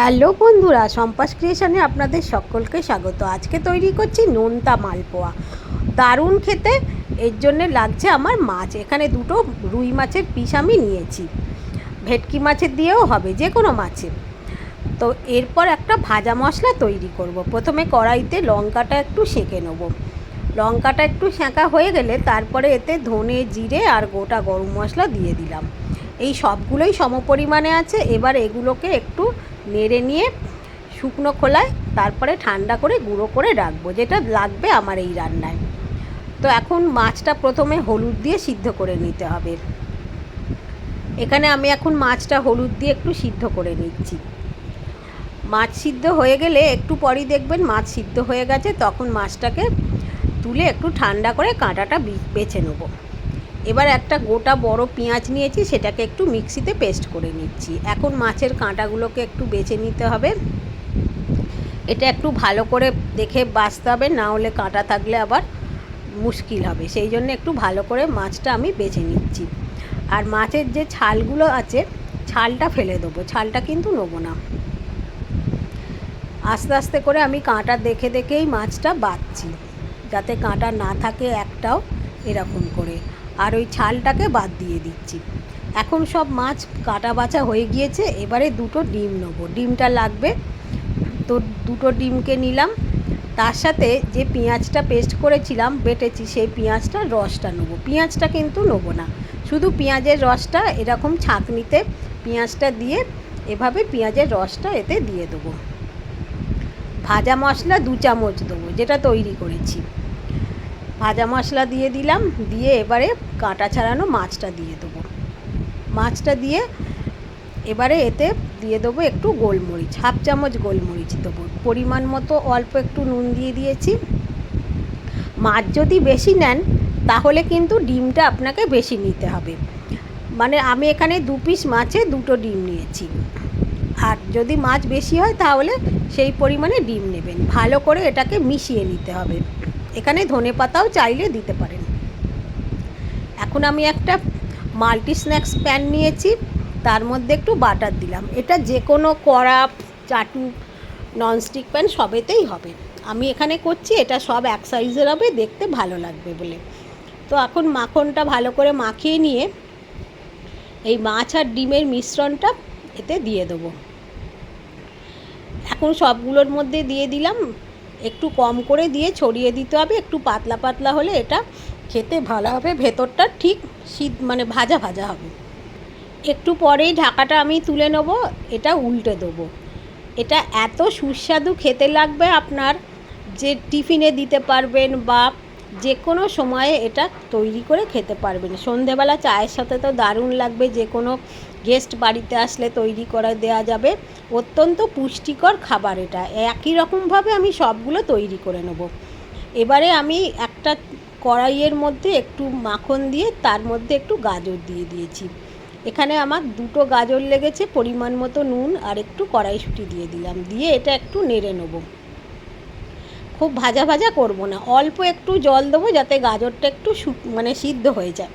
Hello বন্ধুরা, সম্পাস ক্রিয়েশনে আপনাদের সকলকে স্বাগত। আজকে তৈরি করছি নোনতা মালপোয়া। দারুণ খেতে, এর জন্যে লাগছে আমার মাছ। এখানে দুটো রুই মাছের পিস আমি নিয়েছি। ভেটকি মাছের দিয়েও হবে যে কোনো মাছের তো এরপর একটা ভাজা মশলা তৈরি করব। প্রথমে কড়াইতে লঙ্কাটা একটু সেঁকে নেব। লঙ্কাটা একটু সেঁকা হয়ে গেলে তারপরে এতে ধনে, জিরে আর গোটা গরম মশলা দিয়ে দিলাম। এই সবগুলোই সমপরিমাণে আছে। এবার এগুলোকে একটু নেড়ে নিয়ে শুকনো খোলায় তারপরে ঠান্ডা করে গুঁড়ো করে রাখব, যেটা লাগবে আমার এই রান্নায়। তো এখন মাছটা প্রথমে হলুদ দিয়ে সিদ্ধ করে নিতে হবে। এখানে আমি এখন মাছটা হলুদ দিয়ে একটু সিদ্ধ করে নিচ্ছি। মাছ সিদ্ধ হয়ে গেলে একটু পরই দেখবেন মাছ সিদ্ধ হয়ে গেছে, তখন মাছটাকে তুলে একটু ঠান্ডা করে কাঁটাটা বেছে নেব। এবার একটা গোটা বড় পেঁয়াজ নিয়েছি, সেটাকে একটু মিক্সিতে পেস্ট করে নিচ্ছি। এখন মাছের কাঁটাগুলোকে একটু বেছে নিতে হবে। এটা একটু ভালো করে দেখে বাছতে হবে, না হলে কাঁটা থাকলে আবার মুশকিল হবে। সেই জন্য একটু ভালো করে মাছটা আমি বেছে নিচ্ছি। আর মাছের যে ছালগুলো আছে, ছালটা ফেলে দেবো, ছালটা কিন্তু নেব না। আস্তে আস্তে করে আমি কাঁটা দেখে দেখেই মাছটা বাছছি যাতে কাঁটা না থাকে একটাও এরকম করে। আর ওই ছালটাকে বাদ দিয়ে দিচ্ছি। এখন সব মাছ কাটা বাছা হয়ে গিয়েছে, এবারে দুটো ডিম নেব। ডিমটা লাগবে, তো দুটো ডিমকে নিলাম। তার সাথে যে পেঁয়াজটা পেস্ট করেছিলাম, বেটেছি, সেই পেঁয়াজটার রসটা নেব। পেঁয়াজটা কিন্তু নেব না, শুধু পেঁয়াজের রসটা এরকম ছাঁকনিতে পেঁয়াজটা দিয়ে এভাবে পেঁয়াজের রসটা এতে দিয়ে দেবো। ভাজা মশলা দু চামচ দেবো, যেটা তৈরি করেছি। ভাজা মশলা দিয়ে দিলাম, দিয়ে এবারে কাঁটা ছাড়ানো মাছটা দিয়ে দেবো। মাছটা দিয়ে এবারে এতে দিয়ে দেবো একটু গোলমরিচ, হাফ চামচ গোলমরিচ দেবো। পরিমাণ মতো অল্প একটু নুন দিয়ে দিয়েছি। মাছ যদি বেশি নেন, তাহলে কিন্তু ডিমটা আপনাকে বেশি নিতে হবে। মানে আমি এখানে দু পিস মাছে দুটো ডিম নিয়েছি। আর যদি মাছ বেশি হয়, তাহলে সেই পরিমাণে ডিম নেবেন। ভালো করে এটাকে মিশিয়ে নিতে হবে। এখানে ধনে পাতাও চাইলে দিতে পারেন। এখন আমি একটা মাল্টি স্ন্যাক্স প্যান নিয়েছি, তার মধ্যে একটু বাটার দিলাম। এটা যে কোনো কড়া চাটু ননস্টিক প্যান সবেতেই হবে। আমি এখানে করছি, এটা সব এক সাইজের হবে, দেখতে ভালো লাগবে বলে। তো এখন মাখনটা ভালো করে মাখিয়ে নিয়ে এই মাছ আর ডিমের মিশ্রণটা এতে দিয়ে দেবো। এখন সবগুলোর মধ্যে দিয়ে দিলাম। একটু কম করে দিয়ে ছড়িয়ে দিতে হবে, একটু পাতলা পাতলা হলে এটা খেতে ভালো হবে। ভেতরটা ঠিক শীত মানে ভাজা ভাজা হবে। একটু পরেই ঢাকাটা আমি তুলে নেব, এটা উল্টে দেবো। এটা এত সুস্বাদু খেতে লাগবে আপনার যে টিফিনে দিতে পারবেন বা যে কোনো সময়ে এটা তৈরি করে খেতে পারবেন। সন্ধেবেলা চায়ের সাথে তো দারুণ লাগবে যে কোনো গেস্ট বাড়িতে আসলে তৈরি করে দেওয়া যাবে। অত্যন্ত পুষ্টিকর খাবার এটা। একই রকমভাবে আমি সবগুলো তৈরি করে নেব। এবারে আমি একটা কড়াইয়ের মধ্যে একটু মাখন দিয়ে তার মধ্যে একটু গাজর দিয়ে দিয়েছি। এখানে আমার দুটো গাজর লেগেছে, পরিমাণ মতো নুন আর একটু কড়াইশুঁটি দিয়ে দিলাম। দিয়ে এটা একটু নেড়ে নেব। খুব ভাজা ভাজা করব না। অল্প একটু জল দেবো যাতে গাজরটা একটু মানে সিদ্ধ হয়ে যায়।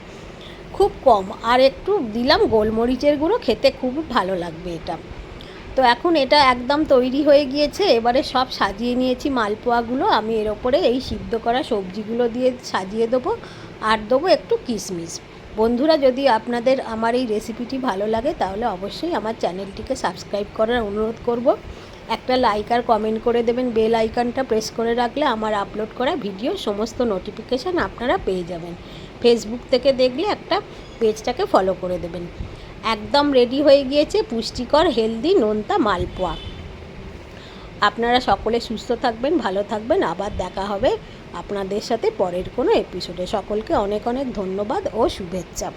খুব কম। আর একটু দিলাম গোলমরিচের গুঁড়ো, খেতে খুব ভালো লাগবে এটা। তো এখন এটা একদম তৈরি হয়ে গিয়েছে। এবারে সব সাজিয়ে নিয়েছি মালপোয়াগুলো। আমি এর ওপরে এই সিদ্ধ করা সবজিগুলো দিয়ে সাজিয়ে দেবো। আর দেবো একটু কিশমিশ। বন্ধুরা, যদি আপনাদের আমার এই রেসিপিটি ভালো লাগে, তাহলে অবশ্যই আমার চ্যানেলটিকে সাবস্ক্রাইব করার অনুরোধ করব। একটা লাইক আর কমেন্ট করে দেবেন। বেল আইকনটা প্রেস করে রাখলে আমার আপলোড করা ভিডিও সমস্ত নোটিফিকেশান আপনারা পেয়ে যাবেন। ফেসবুক থেকে দেখলে একটা পেজটাকে ফলো করে দেবেন। একদম রেডি হয়ে গিয়েছে পুষ্টিকর হেলদি নোনতা মালপোয়া। আপনারা সকলে সুস্থ থাকবেন, ভালো থাকবেন। আবার দেখা হবে আপনাদের সাথে পরের কোনো এপিসোডে সকলকে অনেক অনেক ধন্যবাদ ও শুভেচ্ছা।